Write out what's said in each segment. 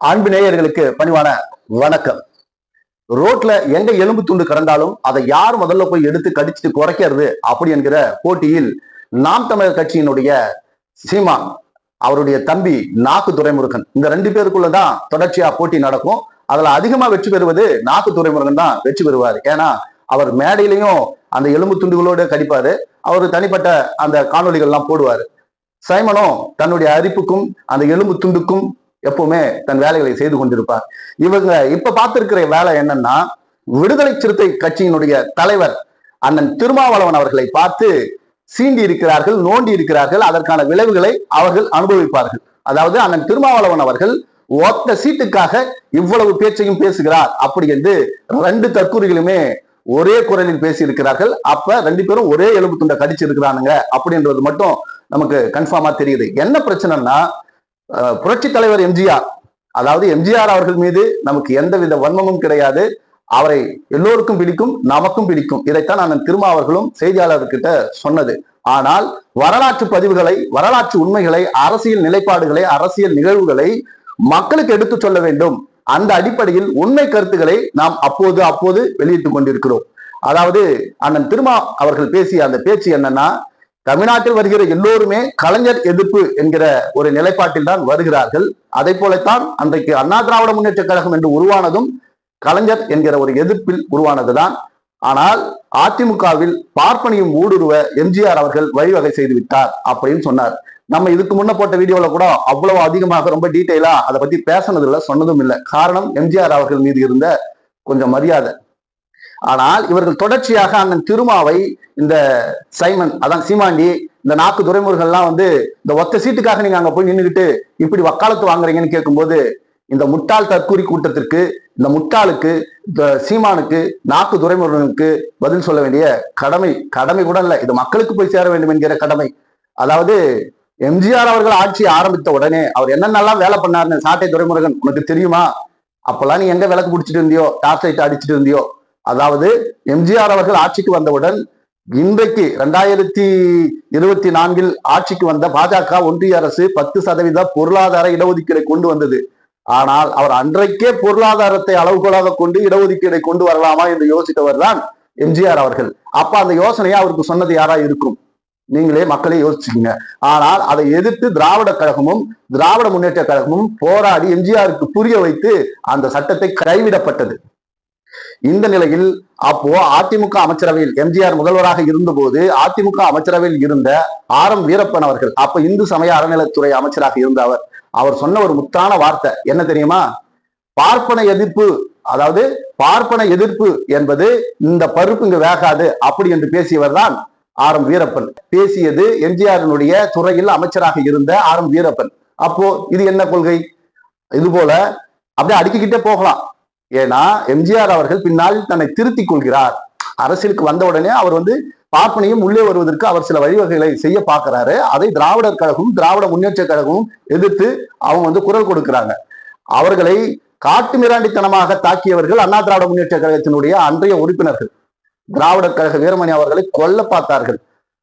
அன்பு நேயர்களுக்கு பணிவான வணக்கம். ரோட்ல எங்க எலும்பு துண்டு கிடந்தாலும் அதை யார் முதல்ல போய் எடுத்து கடிச்சிட்டு குறைக்கிறது அப்படி என்கிற போட்டியில் நாம் தமிழர் கட்சியினுடைய சீமான் அவருடைய தம்பி நாக்கு துரைமுருகன். இந்த ரெண்டு பேருக்குள்ளதான் தொடர்ச்சியா போட்டி நடக்கும். அதுல அதிகமா வெற்றி பெறுவது நாக்கு துரைமுருகன் தான் வெற்றி பெறுவார். ஏன்னா அவர் மேடையிலையும் அந்த எலும்பு துண்டுகளோடு கடிப்பாரு. அவர் தனிப்பட்ட அந்த காணொளிகள்லாம் போடுவார். சைமனும் தன்னுடைய அரிப்புக்கும் அந்த எலும்பு துண்டுக்கும் எப்பவுமே தன் வேலைகளை செய்து கொண்டிருப்பார். இவங்க இப்ப பார்த்திருக்கிற வேலை என்னன்னா விடுதலை சிறுத்தை கட்சியினுடைய தலைவர் அண்ணன் திருமாவளவன் அவர்களை பார்த்து சீண்டி இருக்கிறார்கள் நோண்டி இருக்கிறார்கள் அதற்கான விளைவுகளை அவர்கள் அனுபவிப்பார்கள். அதாவது அண்ணன் திருமாவளவன் அவர்கள் ஒத்த சீட்டுக்காக இவ்வளவு பேச்சையும் பேசுகிறார் அப்படி என்று ரெண்டு தற்கூறிகளுமே ஒரே குரலில் பேசி இருக்கிறார்கள் அப்ப ரெண்டு பேரும் ஒரே எலும்பு துண்டை கடிச்சு இருக்கிறானுங்க அப்படின்றது மட்டும் நமக்கு கன்ஃபார்மா தெரியுது. என்ன பிரச்சனைன்னா புரட்சி தலைவர் எம்ஜிஆர். அதாவது எம்ஜிஆர் அவர்கள் மீது நமக்கு எந்தவித வன்மமும் கிடையாது. அவரை எல்லோருக்கும் பிடிக்கும் நமக்கும் பிடிக்கும். இதைத்தான் அண்ணன் திருமா அவர்களும் செய்தியாளர்கிட்ட சொன்னது. ஆனால் வரலாற்று பதிவுகளை வரலாற்று உண்மைகளை அரசியல் நிலைப்பாடுகளை அரசியல் நிகழ்வுகளை மக்களுக்கு எடுத்துச் சொல்ல வேண்டும். அந்த அடிப்படையில் உண்மை கருத்துக்களை நாம் அப்போது அப்போது வெளியிட்டுக் கொண்டிருக்கிறோம். அதாவது அண்ணன் திருமா அவர்கள் பேசிய அந்த பேச்சு என்னன்னா தமிழ்நாட்டில் வருகிற எல்லோருமே கலைஞர் எதிர்ப்பு என்கிற ஒரு நிலைப்பாட்டில் தான் வருகிறார்கள். அதை போலத்தான் அன்றைக்கு அண்ணா திராவிட முன்னேற்ற கழகம் என்று உருவானதும் கலைஞர் என்கிற ஒரு எதிர்ப்பில் உருவானதுதான். ஆனால் அதிமுகவில் பார்ப்பனியும் ஊடுருவ எம்ஜிஆர் அவர்கள் வழிவகை செய்து விட்டார் அப்படின்னு சொன்னார். நம்ம இதுக்கு முன்ன போட்ட வீடியோல கூட அவ்வளவு அதிகமாக ரொம்ப டீட்டெயிலா அதை பத்தி பேசினது இல்லை சொன்னதும் இல்லை. காரணம் எம்ஜிஆர் அவர்கள் மீது இருந்த கொஞ்சம் மரியாதை. ஆனால் இவர்கள் தொடர்ச்சியாக அண்ணன் திருமாவை இந்த சைமன் அதான் சீமாண்டி இந்த நாக்கு துறைமுருகன்லாம் வந்து இந்த ஒத்த சீட்டுக்காக நீங்க அங்க போய் நின்றுக்கிட்டு இப்படி வக்காலத்து வாங்குறீங்கன்னு கேட்கும்போது இந்த முட்டாள் தற்கூரி கூட்டத்திற்கு இந்த முட்டாளுக்கு இந்த சீமானுக்கு நாக்கு துறைமுருகனுக்கு பதில் சொல்ல வேண்டிய கடமை கடமை கூட இல்லை. இது மக்களுக்கு போய் சேர வேண்டும் என்கிற கடமை. அதாவது எம்ஜிஆர் அவர்கள் ஆட்சி ஆரம்பித்த உடனே அவர் என்னென்னலாம் வேலை பண்ணாருன்னு சாட்டை துறைமுருகன் உனக்கு தெரியுமா? அப்பெல்லாம் நீ எங்க விளக்கு பிடிச்சிட்டு இருந்தியோ டார்ச் லைட் அடிச்சிட்டு இருந்தியோ? அதாவது எம்ஜிஆர் அவர்கள் ஆட்சிக்கு வந்தவுடன் இன்றைக்கு ரெண்டாயிரத்தி இருபத்தி நான்கில் ஆட்சிக்கு வந்த பாஜக ஒன்றிய அரசு பத்து சதவீத பொருளாதார இடஒதுக்கீடை கொண்டு வந்தது. ஆனால் அவர் அன்றைக்கே பொருளாதாரத்தை அளவுகோலாக கொண்டு இடஒதுக்கீடை கொண்டு வரலாமா என்று யோசித்தவர் தான் எம்ஜிஆர் அவர்கள். அப்ப அந்த யோசனையை அவருக்கு சொன்னது யாரா இருக்கும்? நீங்களே மக்களே யோசிச்சுக்கீங்க. ஆனால் அதை எதிர்த்து திராவிட கழகமும் திராவிட முன்னேற்ற கழகமும் போராடி எம்ஜிஆருக்கு புரிய வைத்து அந்த சட்டத்தை கைவிடப்பட்டது. இந்த நிலையில் அப்போ அதிமுக அமைச்சரவையில் எம்ஜிஆர் முதல்வராக இருந்தபோது அதிமுக அமைச்சரவையில் இருந்த ஆர் எம் வீரப்பன் அவர்கள் அப்ப இந்து சமய அறநிலைத்துறை அமைச்சராக இருந்த அவர் அவர் சொன்ன ஒரு முத்தான வார்த்தை என்ன தெரியுமா? பார்ப்பன எதிர்ப்பு அதாவது பார்ப்பன எதிர்ப்பு என்பது இந்த பருப்பு இங்கு வேகாது அப்படி என்று பேசியவர் தான் ஆர் எம் வீரப்பன். பேசியது எம்ஜிஆரினுடைய துறையில் அமைச்சராக இருந்த ஆர் எம் வீரப்பன். அப்போ இது என்ன கொள்கை? இது போல அப்படியே அடுக்கிக்கிட்டே போகலாம். ஏன்னா எம்ஜிஆர் அவர்கள் பின்னால் தன்னை திருத்திக் கொள்கிறார். அரசியலுக்கு வந்த உடனே அவர் வந்து பார்ப்பனையும் உள்ளே வருவதற்கு அவர் சில வழிவகைகளை செய்ய பார்க்கிறாரு. அதை திராவிடர் கழகமும் திராவிட முன்னேற்ற கழகமும் எதிர்த்து அவங்க வந்து குரல் கொடுக்கிறாங்க. அவர்களை காட்டு மிராண்டித்தனமாக தாக்கியவர்கள் அண்ணா திராவிட முன்னேற்ற கழகத்தினுடைய அன்றைய உறுப்பினர்கள். திராவிடர் கழக வீரமணி அவர்களை கொல்ல பார்த்தார்கள்.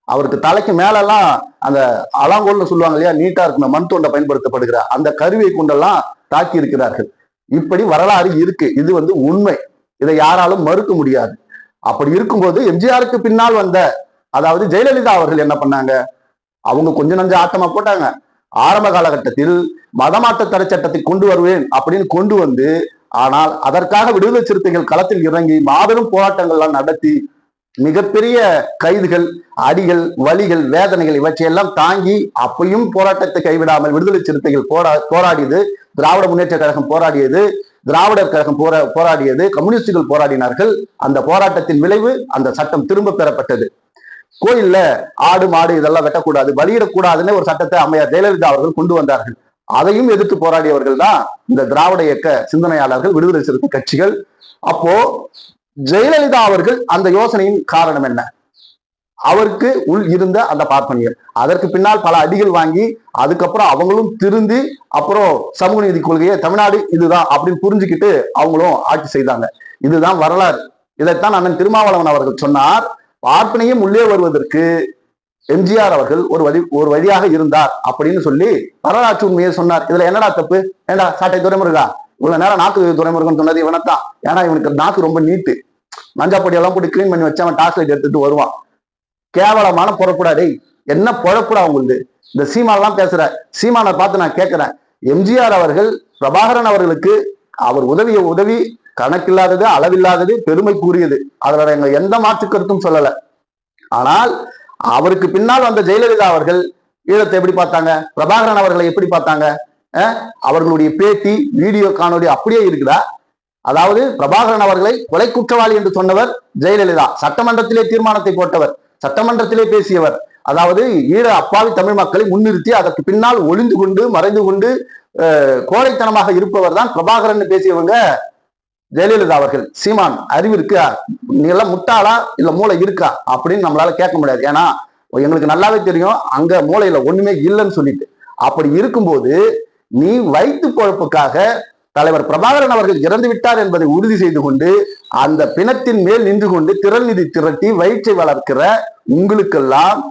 அவருக்கு தலைக்கு மேலெல்லாம் அந்த அலாங்கோல்னு சொல்லுவாங்க இல்லையா நீட்டா இருக்கணும் மண் தோண்டை பயன்படுத்தப்படுகிற அந்த கருவியை கொண்டெல்லாம் தாக்கி இருக்கிறார்கள் இப்படி வரலாறு இருக்கு. இது வந்து உண்மை. இதை யாராலும் மறுக்க முடியாது. அப்படி இருக்கும்போது எம்ஜிஆருக்கு பின்னால் வந்த அதாவது ஜெயலலிதா அவர்கள் என்ன பண்ணாங்க? அவங்க கொஞ்சம் நஞ்ச ஆட்டமா போட்டாங்க. ஆரம்ப காலகட்டத்தில் மதமாற்ற தடை சட்டத்தை கொண்டு வருவேன் அப்படின்னு கொண்டு வந்து ஆனால் அதற்காக விடுதலை சிறுத்தைகள் களத்தில் இறங்கி மாபெரும் போராட்டங்கள்லாம் நடத்தி மிகப்பெரிய கைதுகள் அடிகள் வலிகள் வேதனைகள் இவற்றையெல்லாம் தாங்கி அப்பையும் போராட்டத்தை கைவிடாமல் விடுதலை சிறுத்தைகள் போரா போராடியது திராவிட முன்னேற்ற கழகம் போராடியது திராவிடர் கழகம் போரா போராடியது கம்யூனிஸ்டுகள் போராடினார்கள். அந்த போராட்டத்தின் விளைவு அந்த சட்டம் திரும்ப பெறப்பட்டது. கோயில்ல ஆடு மாடு இதெல்லாம் வெட்டக்கூடாது பலியிடக்கூடாதுன்னு ஒரு சட்டத்தை அம்மையார் ஜெயலலிதா அவர்கள் கொண்டு வந்தார்கள். அதையும் எதிர்த்து போராடியவர்கள் தான் இந்த திராவிட இயக்க சிந்தனையாளர்கள் விடுதலை சிறுத்தை கட்சிகள். அப்போ ஜெயலலிதா அவர்கள் அந்த யோசனையின் காரணம் என்ன? அவருக்கு உள் இருந்த அந்த பார்ப்பனியர். அதற்கு பின்னால் பல அடிகள் வாங்கி அதுக்கப்புறம் அவங்களும் திருந்தி அப்புறம் சமூக நீதி கொள்கையை தமிழ்நாடு இதுதான் அப்படின்னு புரிஞ்சுக்கிட்டு அவங்களும் ஆட்சி செய்தாங்க. இதுதான் வரலாறு. இதைத்தான் அண்ணன் திருமாவளவன் அவர்கள் சொன்னார் பார்ப்பனையும் உள்ளே வருவதற்கு எம்ஜிஆர் அவர்கள் ஒரு வழி ஒரு வழியாக இருந்தார் அப்படின்னு சொல்லி வரலாற்று உண்மையை சொன்னார். இதுல என்னடா தப்பு? ஏண்டா சாட்டை துறைமுருகா இவ்வளவு நேரம் நாக்கு துறைமுருகன் சொன்னது இவனைத்தான். ஏன்னா இவனுக்கு நாக்கு ரொம்ப நீட்டு. மஞ்சா பொடியெல்லாம் போட்டு கிளீன் பண்ணி வச்சு அவன் டார்ச் லைட் எடுத்துட்டு வருவான். கேவலமான பொறப்புடா டேய் என்ன பொழப்புடா உங்களுக்கு? இந்த சீமானெல்லாம் பேசுற சீமானை பார்த்து நான் கேட்கிறேன். எம்ஜிஆர் அவர்கள் பிரபாகரன் அவர்களுக்கு அவர் உதவிய உதவி கணக்கில்லாதது அளவில்லாதது பெருமை கூறியது அதுல எங்க எந்த மாற்று கருத்தும் சொல்லல. ஆனால் அவருக்கு பின்னால் வந்த ஜெயலலிதா அவர்கள் ஈழத்தை எப்படி பார்த்தாங்க? பிரபாகரன் அவர்களை எப்படி பார்த்தாங்க? அவர்களுடைய பேட்டி வீடியோ காணொலி அப்படியே இருக்குதா? அதாவது பிரபாகரன் அவர்களை கொலை குற்றவாளி என்று சொன்னவர் ஜெயலலிதா. சட்டமன்றத்திலே தீர்மானத்தை போட்டவர். சட்டமன்றத்திலே பேசியவர். அதாவது ஈழ அப்பாவி தமிழ் மக்களை முன்னிறுத்தி அதற்கு பின்னால் ஒளிந்து கொண்டு மறைந்து கொண்டு கோழைத்தனமாக இருப்பவர் தான் பிரபாகரன் பேசியவங்க ஜெயலலிதா அவர்கள். சீமான் அறிவு இருக்கா? நீ எல்லாம் முட்டாளா? இல்ல மூளை இருக்கா? அப்படின்னு நம்மளால கேட்க முடியாது. ஏன்னா எங்களுக்கு நல்லாவே தெரியும் அங்க மூளையில ஒண்ணுமே இல்லைன்னு சொல்லிட்டு. அப்படி இருக்கும்போது நீ வயிற்று பொழப்புக்காக தலைவர் பிரபாகரன் அவர்கள் இறந்து விட்டார் என்பதை உறுதி செய்து கொண்டு அந்த பிணத்தின் மேல் நின்று கொண்டு திரள் நிதி திரட்டி வயிற்றை வளர்க்கிற உங்களுக்கெல்லாம்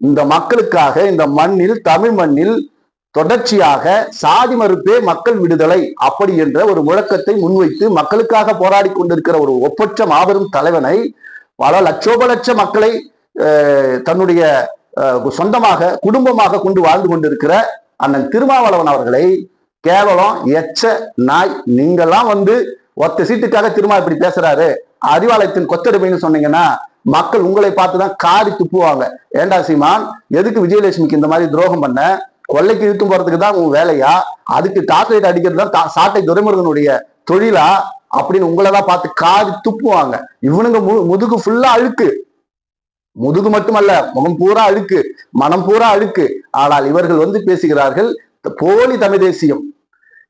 இந்த மக்களுக்காக இந்த மண்ணில் தமிழ் மண்ணில் தொடர்ச்சியாக சாதி மறுப்பே மக்கள் விடுதலை அப்படி என்ற ஒரு முழக்கத்தை முன்வைத்து மக்களுக்காக போராடி கொண்டிருக்கிற ஒரு ஒப்பற்ற மாபெரும் தலைவனை பல லட்சோப லட்ச மக்களை தன்னுடைய சொந்தமாக குடும்பமாக கொண்டு வாழ்ந்து கொண்டிருக்கிற அண்ணன் திருமாவளவன் அவர்களை கேவலம் எச்ச நாய். நீங்கெல்லாம் வந்து ஒத்த சீட்டுக்காக திருமா இப்படி பேசுறாரு. அறிவாலயத்தின் கொத்தடிமைன்னு சொன்னீங்கன்னா மக்கள் உங்களை பார்த்துதான் காரி துப்புவாங்க. ஏண்டா சீமான்? எதுக்கு விஜயலட்சுமிக்கு இந்த மாதிரி துரோகம் பண்ண? கொள்ளைக்கு இழுத்து போறதுக்கு தான் உன் வேலையா? அதுக்கு டாக்லேட் அடிக்கிறது தான் சாட்டை துரைமுருகனுடைய தொழிலா? அப்படின்னு உங்களை தான் பார்த்து காரி துப்புவாங்க. இவனுங்க மு- முதுகு ஃபுல்லா அழுக்கு. முதுகு மட்டுமல்ல முகம் பூரா அழுக்கு. மனம் பூரா அழுக்கு. ஆனால் இவர்கள் வந்து பேசுகிறார்கள் போலி தமிழ் தேசியம்.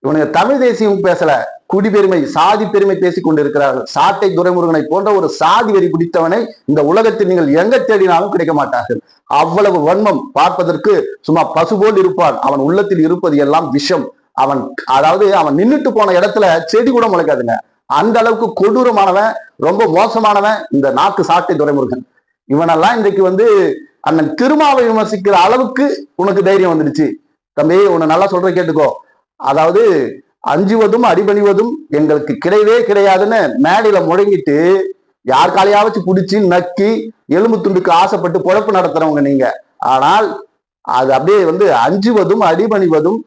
இவனுங்க தமிழ் தேசியம் பேசல. குடிபெருமை சாதி பெருமை பேசிக் கொண்டிருக்கிறார்கள். சாட்டை துரைமுருகனை போன்ற ஒரு சாதி வெறி பிடித்தவனை இந்த உலகத்தில் நீங்கள் எங்க தேடினாலும் கிடைக்க மாட்டார்கள். அவ்வளவு வன்மம் பார்ப்பதற்கு சும்மா பசு போல் இருப்பான். அவன் உள்ளத்தில் இருப்பது எல்லாம் விஷம். அவன் அதாவது அவன் நின்னுட்டு போன இடத்துல செடி கூட முளைக்காதுங்க. அந்த அளவுக்கு கொடூரமானவன் ரொம்ப மோசமானவன் இந்த நாக்கு சாட்டை துரைமுருகன் இவனெல்லாம் இன்றைக்கு வந்து அண்ணன் திருமாவை விமர்சிக்கிற அளவுக்கு உனக்கு தைரியம் வந்துடுச்சு. தம்பி உன்னை நல்லா சொல்ற கேட்டுக்கோ. அதாவது அஞ்சுவதும் அடிபணிவதும் எங்களுக்கு கிடையவே கிடையாதுன்னு மேடையில முழங்கிட்டு யார் காலையாவச்சு பிடிச்சி நக்கி எலும்பு துண்டுக்கு ஆசைப்பட்டு பொழப்பு நடத்துறவங்க நீங்க. ஆனால் அது அப்படியே வந்து அஞ்சுவதும் அடிபணிவதும்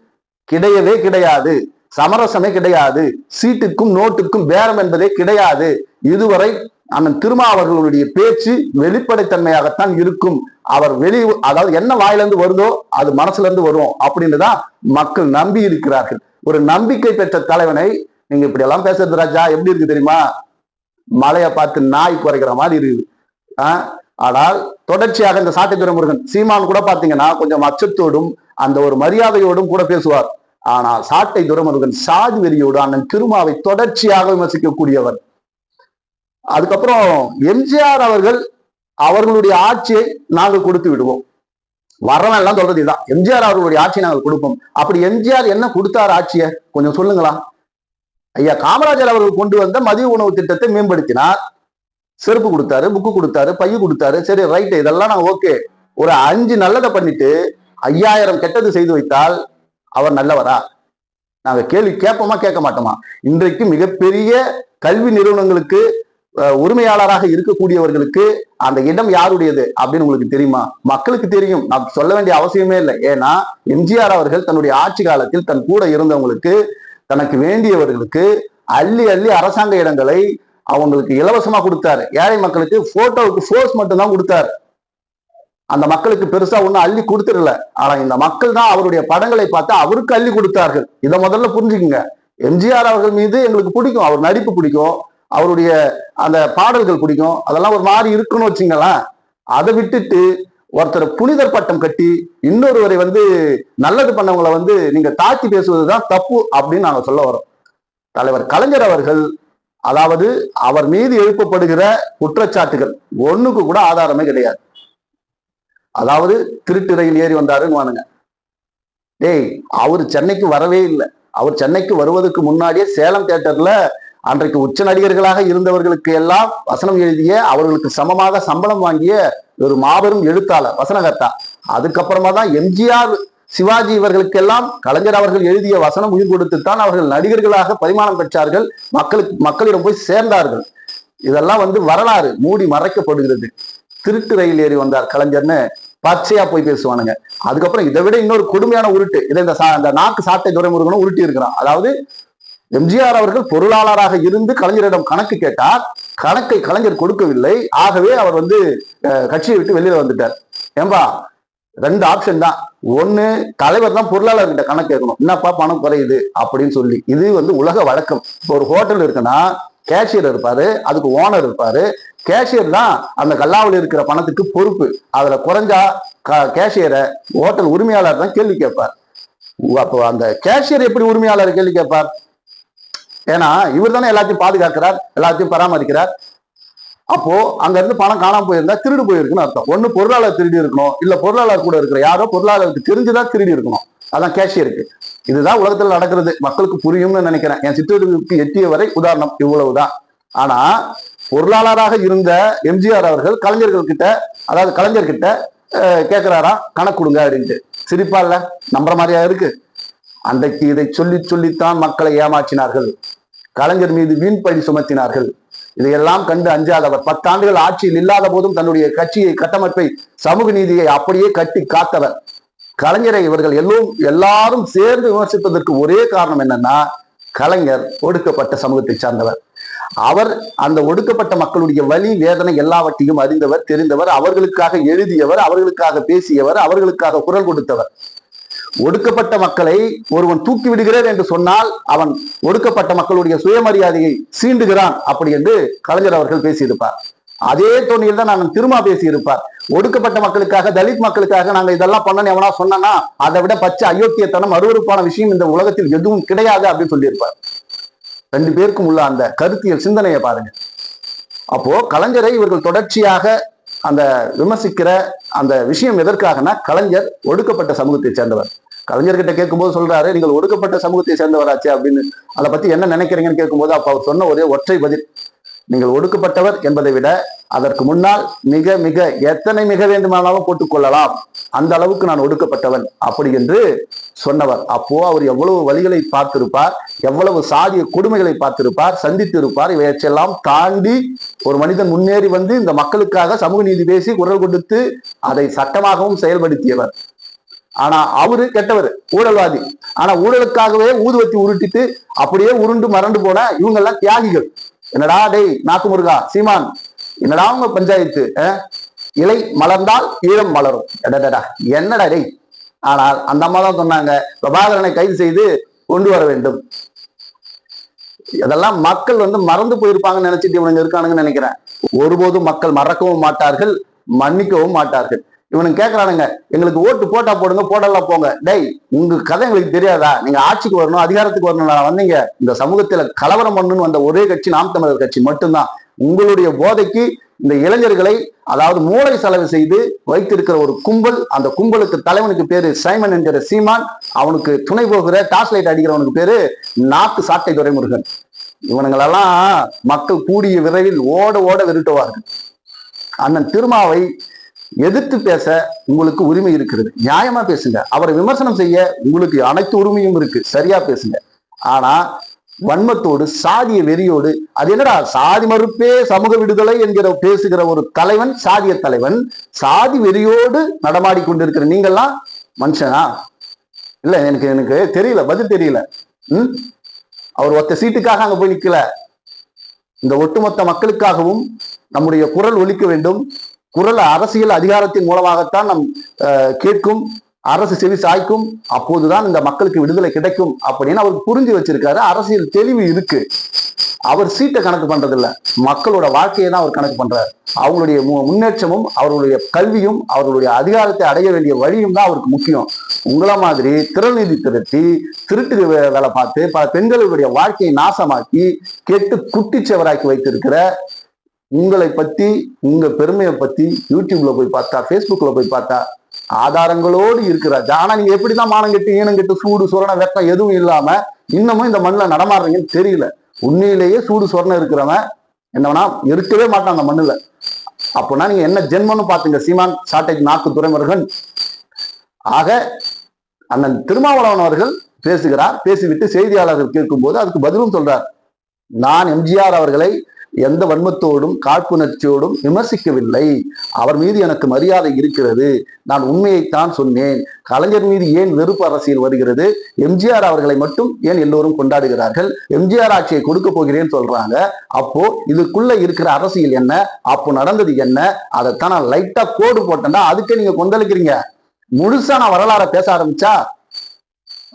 கிடையவே கிடையாது. சமரசமே கிடையாது. சீட்டுக்கும் நோட்டுக்கும் பேரம் என்பதே கிடையாது. இதுவரை அண்ணன் திருமா அவர்களுடைய பேச்சு வெளிப்படைத்தன்மையாகத்தான் இருக்கும். அவர் வெளி அதாவது என்ன வாயிலிருந்து வருதோ அது மனசுல இருந்து வரும் அப்படின்னு தான் மக்கள் நம்பி இருக்கிறார்கள். ஒரு நம்பிக்கை பெற்ற தலைவனை நீங்க இப்படி எல்லாம் பேசுறது ராஜா எப்படி இருக்கு தெரியுமா? மலையை பார்த்து நாய் குறைக்கிற மாதிரி இருக்குது. ஆஹ் ஆனால் தொடர்ச்சியாக இந்த சாட்டை முருகன் சீமான் கூட பாத்தீங்கன்னா கொஞ்சம் அச்சத்தோடும் அந்த ஒரு மரியாதையோடும் கூட பேசுவார். ஆனால் சாட்டை துரமுருகன் சாதி வெறியோடு அண்ணன் திருமாவை தொடர்ச்சியாக விமர்சிக்கக்கூடியவர். அதுக்கப்புறம் எம்ஜிஆர் அவர்கள் அவர்களுடைய ஆட்சியை நாங்கள் கொடுத்து விடுவோம். வரவன் எல்லாம் சொல்றது இதுதான் எம்ஜிஆர் அவர்களுடைய ஆட்சியை நாங்கள் கொடுப்போம். அப்படி எம்ஜிஆர் என்ன கொடுத்தார் ஆட்சியை? கொஞ்சம் சொல்லுங்களா? ஐயா காமராஜர் அவர்கள் கொண்டு வந்த மதிய உணவு திட்டத்தை மேம்படுத்தினார். செருப்பு கொடுத்தாரு புக்கு கொடுத்தாரு பைய கொடுத்தாரு. சரி ரைட்டு இதெல்லாம் நான் ஓகே ஒரு அஞ்சு நல்லதை பண்ணிட்டு ஐயாயிரம் கெட்டது செய்து வைத்தால் அவர் நல்லவரா? நாங்க கேள்வி கேட்போமா கேட்க மாட்டோமா? இன்றைக்கு மிகப்பெரிய கல்வி நிறுவனங்களுக்கு உரிமையாளராக இருக்கக்கூடியவர்களுக்கு அந்த இடம் யாருடையது அப்படின்னு உங்களுக்கு தெரியுமா? மக்களுக்கு தெரியும். நான் சொல்ல வேண்டிய அவசியமே இல்லை. ஏன்னா எம்ஜிஆர் அவர்கள் தன்னுடைய ஆட்சி காலத்தில் தன் கூட இருந்தவங்களுக்கு தனக்கு வேண்டியவர்களுக்கு அள்ளி அள்ளி அரசாங்க இடங்களை அவங்களுக்கு இலவசமா கொடுத்தாரு. ஏழை மக்களுக்கு போட்டோவுக்கு ஃபோர்ஸ் மட்டும்தான் கொடுத்தாரு. அந்த மக்களுக்கு பெருசா ஒன்றும் அள்ளி கொடுத்துடல. ஆனா இந்த மக்கள் தான் அவருடைய படங்களை பார்த்து அவருக்கு அள்ளி கொடுத்தார்கள். இதை முதல்ல புரிஞ்சுக்குங்க. எம்ஜிஆர் அவர்கள் மீது எங்களுக்கு பிடிக்கும். அவர் நடிப்பு பிடிக்கும். அவருடைய அந்த பாடல்கள் பிடிக்கும். அதெல்லாம் ஒரு மாதிரி இருக்குன்னு வச்சுங்களேன். அதை விட்டுட்டு ஒருத்தர் புனிதர் பட்டம் கட்டி இன்னொருவரை வந்து நல்லது பண்ணவங்களை வந்து நீங்க தாக்கி பேசுவதுதான் தப்பு அப்படின்னு நாங்க சொல்ல வரோம் தலைவர் கலைஞர் அவர்கள் அதாவது அவர் மீது எழுப்பப்படுகிற குற்றச்சாட்டுகள் ஒண்ணுக்கு கூட ஆதாரமே கிடையாது. அதாவது திருட்டு ரயில் ஏறி வந்தாருன்னு வானுங்க டேய் அவர் சென்னைக்கு வரவே இல்லை. அவர் சென்னைக்கு வருவதற்கு முன்னாடியே சேலம் தேட்டர்ல அன்றைக்கு உச்ச நடிகர்களாக இருந்தவர்களுக்கு எல்லாம் வசனம் எழுதிய அவர்களுக்கு சமமாக சம்பளம் வாங்கிய ஒரு மாபெரும் எழுத்தாளர் வசனகர்த்தா. அதுக்கப்புறமா தான் எம்ஜிஆர் சிவாஜி இவர்களுக்கெல்லாம் கலைஞர் அவர்கள் எழுதிய வசனம் உயிர் கொடுத்துத்தான் அவர்கள் நடிகர்களாக பரிமாணம் பெற்றார்கள் மக்களுக்கு மக்களிடம் போய் சேர்ந்தார்கள். இதெல்லாம் வந்து வரலாறு மூடி மறைக்கப்படுகிறது. திருட்டு ரயில் ஏறி வந்தார் கலைஞர்னு பச்சையா போய் பேசுவானுங்க. அதுக்கப்புறம் இதை விட இன்னொரு கொடுமையான உருட்டு இதை இந்த சா- இந்த நாக்கு சாட்டை துரைமுருகனும் உருட்டி இருக்கிறான் அதாவது எம்ஜிஆர் அவர்கள் பொருளாளராக இருந்து கலைஞரிடம் கணக்கு கேட்டார். கணக்கை கலைஞர் கொடுக்கவில்லை. ஆகவே அவர் வந்து கட்சியை விட்டு வெளியில வந்துட்டார். ஏம்பா ரெண்டு ஆப்ஷன் தான். ஒன்னு தலைவர் தான் பொருளாளர் கிட்ட கணக்கு கேட்கணும். என்னப்பா பணம் குறையுது? அப்படின்னு சொல்லி. இது வந்து உலக வழக்கம். இப்போ ஒரு ஹோட்டல் இருக்குன்னா கேஷியர் இருப்பாரு அதுக்கு ஓனர் இருப்பாரு. கேஷியர் தான் அந்த கல்லாவில் இருக்கிற பணத்துக்கு பொறுப்பு. அதுல குறைஞ்சா கேஷியரை ஹோட்டல் உரிமையாளர் தான் கேள்வி கேட்பார். அப்போ அந்த கேஷியர் எப்படி உரிமையாளர் கேள்வி கேட்பார்? ஏன்னா இவர் தானே எல்லாத்தையும் பாதுகாக்கிறார் எல்லாத்தையும் பராமரிக்கிறார். அப்போ அங்க இருந்து பணம் காணாம போயிருந்தா திருடு போயிருக்குன்னு அர்த்தம். ஒண்ணு பொருளாளர் திருடி இருக்கணும் இல்ல பொருளாளர் கூட இருக்கிற யாரோ பொருளாளருக்கு தெரிஞ்சுதான் திருடி இருக்கணும். அதான் கேஷியருக்கு. இதுதான் உலகத்துல நடக்கிறது. மக்களுக்கு புரியும்னு நினைக்கிறேன். என் சித்தூருக்கு எட்டிய வரை உதாரணம் இவ்வளவுதான். ஆனா பொருளாளராக இருந்த எம்ஜிஆர் அவர்கள் கலைஞர்கள் கிட்ட அதாவது கலைஞர்கிட்ட கேட்கிறாரா கணக்கு கொடுங்க அப்படின்ட்டு. சிரிப்பா இல்ல? நம்புற மாதிரியா இருக்கு? அன்றைக்கு இதை சொல்லி சொல்லித்தான் மக்களை ஏமாற்றினார்கள். கலைஞர் மீது வீண் பழி சுமத்தினார்கள். இதையெல்லாம் கண்டு அஞ்சாதவர். பத்தாண்டுகள் ஆட்சியில் இல்லாத போதும் தன்னுடைய கட்சியை கட்டமைப்பை சமூக நீதியை அப்படியே கட்டி காத்தவர். கலைஞரை இவர்கள் எல்லோரும் எல்லாரும் சேர்ந்து விமர்சிப்பதற்கு ஒரே காரணம் என்னன்னா கலைஞர் ஒடுக்கப்பட்ட சமூகத்தை சார்ந்தவர். அவர் அந்த ஒடுக்கப்பட்ட மக்களுடைய வலி வேதனை எல்லாவற்றையும் அறிந்தவர் தெரிந்தவர். அவர்களுக்காக எழுதியவர் அவர்களுக்காக பேசியவர் அவர்களுக்காக குரல் கொடுத்தவர். ஒடுக்கப்பட்ட மக்களை ஒருவன் தூக்கி விடுகிறேன் என்று சொன்னால் அவன் ஒடுக்கப்பட்ட மக்களுடைய சுயமரியாதையை சீண்டுகிறான் அப்படி என்று கலைஞர் அவர்கள் பேசியிருப்பார். அதே தோணியில் தான் நான் திரும்ப பேசியிருப்பார். ஒடுக்கப்பட்ட மக்களுக்காக தலித் மக்களுக்காக நாங்க இதெல்லாம் பண்ணணும் எவனா சொன்னா அதை விட பச்சை அயோக்கியத்தனம் அருவறுப்பான விஷயம் இந்த உலகத்தில் எதுவும் கிடையாது அப்படின்னு சொல்லியிருப்பார். ரெண்டு பேருக்கும் உள்ள அந்த கருத்தியல் சிந்தனையை பாருங்க. அப்போ கலைஞரை இவர்கள் தொடர்ச்சியாக அந்த விமர்சிக்கிற அந்த விஷயம் எதற்காகனா கலைஞர் ஒடுக்கப்பட்ட சமூகத்தை சேர்ந்தவர். கலைஞர்கிட்ட கேட்கும்போது சொல்றாரு நீங்கள் ஒடுக்கப்பட்ட சமூகத்தை சேர்ந்தவராச்சே அப்படின்னு. அதை பத்தி என்ன நினைக்கிறீங்கன்னு கேட்கும்போது அப்ப அவர் சொன்ன ஒரே ஒற்றை பதில் நீங்கள் ஒடுக்கப்பட்டவர் என்பதை விட அதற்கு முன்னால் மிக மிக எத்தனை மிக வேண்டுமானாலும் போட்டுக்கொள்ளலாம் அந்த அளவுக்கு நான் ஒடுக்கப்பட்டவன் அப்படி என்று சொன்னவர். அப்போ அவர் எவ்வளவு வழிகளை பார்த்திருப்பார் எவ்வளவு சாதிய கொடுமைகளை பார்த்திருப்பார் சந்தித்திருப்பார். இவையெல்லாம் தாண்டி ஒரு மனிதன் முன்னேறி வந்து இந்த மக்களுக்காக சமூக நீதி பேசி குரல் கொடுத்து அதை சட்டமாகவும் செயல்படுத்தியவர். ஆனா அவரு கெட்டவர் ஊழல்வாதி. ஆனா ஊழலுக்காகவே ஊதுவத்தி உருட்டிட்டு அப்படியே உருண்டு மறண்டு போன இவங்க எல்லாம் தியாகிகள். என்னடா டேய் நாக்கு முருகா சீமான் என்னடா உங்க பஞ்சாயத்து அஹ்? இலை மலர்ந்தால் ஈழம் மலரும். எடடடா என்னடா டேய்? ஆனால் அந்த அம்மா தான் சொன்னாங்க பிரபாகரனை கைது செய்து கொண்டு வர வேண்டும். இதெல்லாம் மக்கள் வந்து மறந்து போயிருப்பாங்கன்னு நினைச்சிட்டு இவனுங்க இருக்கானுங்கன்னு நினைக்கிறேன். ஒருபோதும் மக்கள் மறக்கவும் மாட்டார்கள் மன்னிக்கவும் மாட்டார்கள். இவனுங்க கேட்கறானுங்க எங்களுக்கு ஓட்டு போட்டா போடுங்க போடலாம் போங்க. டேய் உங்க கதை எங்களுக்கு தெரியாதா? நீங்க ஆட்சிக்கு வரணும் அதிகாரத்துக்கு வரணும் வந்தீங்க. இந்த சமூகத்துல கலவரம் பண்ணுன்னு வந்த ஒரே கட்சி நாம் தமிழர் கட்சி மட்டும்தான். உங்களுடைய போதைக்கு இந்த இளைஞர்களை அதாவது மூளை செலவு செய்து வைத்திருக்கிற ஒரு கும்பல் அந்த கும்பலுக்கு தலைவனுக்கு பேரு சைமன் என்கிற சீமான் அவனுக்கு துணை போகிற டார்ச் லைட் அடிக்கிறவனுக்கு பேரு நாத்து சாட்டை துரைமுருகன். இவனுங்களெல்லாம் மக்கள் கூடிய விரைவில் ஓட ஓட விருட்டுவார்கள். அண்ணன் திருமாவை எதிர்த்து பேச உங்களுக்கு உரிமை இருக்கிறது. நியாயமா பேசுங்க. அவரை விமர்சனம் செய்ய உங்களுக்கு அனைத்து உரிமையும் இருக்கு. சரியா பேசுங்க. ஆனா வன்மத்தோடு சாதிய வெறியோடு அது என்னடா சாதி மறுப்பே சமூக விடுதலை என்கிற பேசுகிற ஒரு தலைவன் சாதிய தலைவன் சாதி வெறியோடு நடமாடி கொண்டிருக்கிற நீங்கெல்லாம் மனுஷனா? இல்ல எனக்கு எனக்கு தெரியல பதில் தெரியல. ம்? அவர் ஒத்த சீட்டுக்காக அங்க போய் நிக்கல. இந்த ஒட்டுமொத்த மக்களுக்காகவும் நம்முடைய குரல் ஒலிக்க வேண்டும். குரல் அரசியல் அதிகாரத்தின் மூலமாகத்தான் நம் அஹ், கேட்கும் அரசு செவி சாய்க்கும் அப்போதுதான் இந்த மக்களுக்கு விடுதலை கிடைக்கும் அப்படின்னு அவர் புரிஞ்சு வச்சிருக்காரு. அரசியல் தெளிவு இருக்கு. அவர் சீட்டை கணக்கு பண்றதில்ல. மக்களோட வாழ்க்கையை தான் அவர் கணக்கு பண்றாரு. அவங்களுடைய மு- முன்னேற்றமும் அவர்களுடைய கல்வியும் அவர்களுடைய அதிகாரத்தை அடைய வேண்டிய வழியும் தான் அவருக்கு முக்கியம். உங்களை மாதிரி திறன் திருத்தி திரட்டி திருட்டு வேலை பார்த்து பல பெண்களுடைய வாழ்க்கையை நாசமாக்கி கெட்டு குட்டிச்சவராக்கி வைத்திருக்கிற உங்களை பத்தி உங்க பெருமையை பத்தி யூடியூப்ல போய் பார்த்தா ஃபேஸ்புக்கில் போய் பார்த்தா ஆதாரங்களோடு இருக்கிறார் ஆனா நீங்க எப்படிதான் மானம் கெட்டு ஈனம் கெட்டு சூடு சுரண வெப்பம் எதுவும் இல்லாம இன்னமும் இந்த மண்ணில் நடமாடுறீங்கன்னு தெரியல. உண்மையிலேயே சூடு சொர்ணம் இருக்கிறவன் என்னவனா இருக்கவே மாட்டான் அந்த மண்ணில். அப்படின்னா நீங்க என்ன ஜென்மம்னு பார்த்துங்க சீமான் சாட்டை நாக்கு துறைமுருகன்? ஆக அண்ணன் திருமாவளவன் அவர்கள் பேசுகிறார் பேசிவிட்டு செய்தியாளர்கள் கேட்கும்போது அதுக்கு பதிலும் சொல்றார். நான் எம்ஜிஆர் அவர்களை எந்த வன்மத்தோடும் காழ்ப்புணர்ச்சியோடும் விமர்சிக்கவில்லை. அவர் மீது எனக்கு மரியாதை இருக்கிறது. நான் உண்மையைத்தான் சொன்னேன். கலைஞர் மீது ஏன் வெறுப்பு அரசியல் வருகிறது? எம்ஜிஆர் அவர்களை மட்டும் ஏன் எல்லோரும் கொண்டாடுகிறார்கள்? எம்ஜிஆர் ஆட்சியை கொடுக்க போகிறேன்னு சொல்றாங்க. அப்போ இதுக்குள்ள இருக்கிற அரசியல் என்ன? அப்போ நடந்தது என்ன? அதைத்தான் நான் லைட்டா கோடு போட்டேன்னா அதுக்கே நீங்க கொந்தளிக்கிறீங்க. முழுசா நான் வரலாற பேச ஆரம்பிச்சா?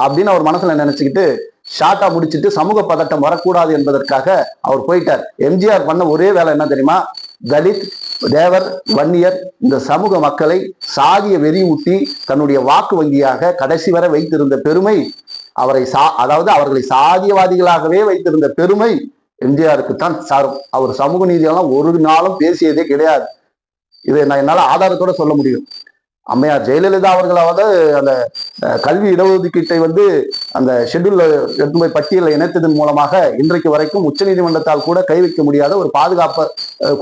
அப்படின்னு அவர் மனசுல நினைச்சுக்கிட்டு ஷார்ட்டா முடிச்சிட்டு சமூக பதட்டம் வரக்கூடாது என்பதற்காக அவர் போயிட்டார். எம்ஜிஆர் பண்ண ஒரே வேலை என்ன தெரியுமா? தலித் தேவர் வன்னியர் இந்த சமூக மக்களை சாதிய வெறி ஊட்டி தன்னுடைய வாக்கு வங்கியாக கடைசி வரை வைத்திருந்த பெருமை அவரை சா அதாவது அவர்களை சாதியவாதிகளாகவே வைத்திருந்த பெருமை எம்ஜிஆருக்கு தான் சாரும். அவர் சமூக நீதியெல்லாம் ஒரு நாளும் பேசியதே கிடையாது. இதை நான் என்னால் ஆதாரத்தோட சொல்ல முடியும். அம்மையார் ஜெயலலிதா அவர்களாவது அந்த கல்வி இடஒதுக்கீட்டை வந்து அந்த ஷெட்யூல்ல எடுத்து போய் பட்டியலில் இணைத்ததன் மூலமாக இன்றைக்கு வரைக்கும் உச்சநீதிமன்றத்தால் கூட கை வைக்க முடியாத ஒரு பாதுகாப்பை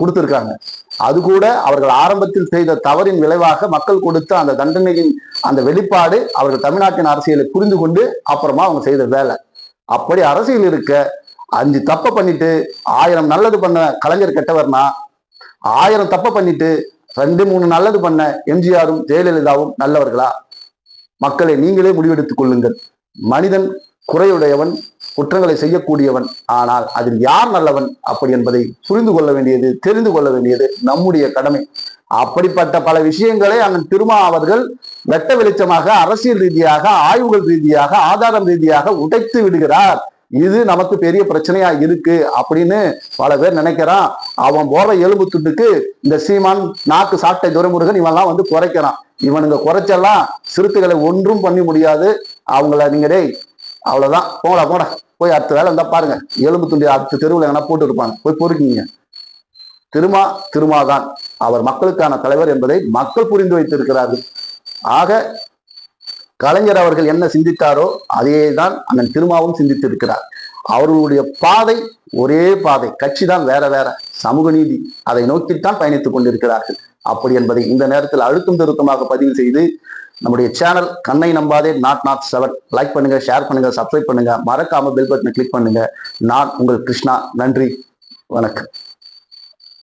கொடுத்துருக்காங்க கொடுத்திருக்காங்க. அது கூட அவர்கள் ஆரம்பத்தில் செய்த தவறின் விளைவாக மக்கள் கொடுத்த அந்த தண்டனையின் அந்த வெளிப்பாடு அவர்கள் தமிழ்நாட்டின் அரசியலை புரிந்து கொண்டு அப்புறமா அவங்க செய்த வேலை. அப்படி அரசியல் இருக்க அஞ்சு தப்பை பண்ணிட்டு ஆயிரம் நல்லது பண்ண கலைஞர் கெட்டவர்னா ஆயிரம் தப்பை பண்ணிட்டு ரெண்டு மூணு நல்லது பண்ண எம்ஜிஆரும் ஜெயலலிதாவும் நல்லவர்களா? மக்களை நீங்களே முடிவெடுத்துக் கொள்ளுங்கள். மனிதன் குறையுடையவன் குற்றங்களை செய்யக்கூடியவன். ஆனால் அதில் யார் நல்லவன்? அப்படி என்பதை புரிந்து கொள்ள வேண்டியது தெரிந்து கொள்ள வேண்டியது நம்முடைய கடமை. அப்படிப்பட்ட பல விஷயங்களை அண்ணன் திருமா அவர்கள் வெட்ட வெளிச்சமாக அரசியல் ரீதியாக ஆய்வுகள் ரீதியாக ஆதாரம் ரீதியாக உடைத்து விடுகிறார். இது நமக்கு பெரிய பிரச்சனையா இருக்கு அப்படின்னு பல பேர் நினைக்கிறான். அவன் போற எலும்பு துண்டுக்கு இந்த சீமான் நாக்கு சாட்டை துரைமுருகன் இவன்லாம் வந்து குறைக்கிறான். இவனுங்க குறைச்செல்லாம் சிறுத்தைகளை ஒன்றும் பண்ணி முடியாது. அவங்கள நீங்க டேய் அவ்வளவுதான். போட போடா. போய் அடுத்த வேலை இருந்தா பாருங்க. எலும்பு துண்டி அடுத்த தெருவில் எங்கன்னா போட்டு இருப்பாங்க போய் பொறுக்கிங்க. திருமா திருமாதான். அவர் மக்களுக்கான தலைவர் என்பதை மக்கள் புரிந்து வைத்திருக்கிறார்கள். ஆக கலைஞர் அவர்கள் என்ன சிந்தித்தாரோ அதே தான் அண்ணன் திருமாவும் சிந்தித்திருக்கிறார். அவர்களுடைய பாதை ஒரே பாதை கட்சி தான் வேற வேற சமூக நீதி அதை நோக்கித்தான் பயணித்துக் கொண்டிருக்கிறார்கள். அப்படி என்பதை இந்த நேரத்தில் அழுத்தம் திருத்தமாக பதிவு செய்து நம்முடைய சேனல் கண்ணை நம்பாதே நாட் நாட் செவன் லைக் பண்ணுங்க ஷேர் பண்ணுங்க சப்ஸ்கிரைப் பண்ணுங்க. மறக்காம பெல் பட்டனை கிளிக் பண்ணுங்க. நான் உங்கள் கிருஷ்ணா. நன்றி. வணக்கம்.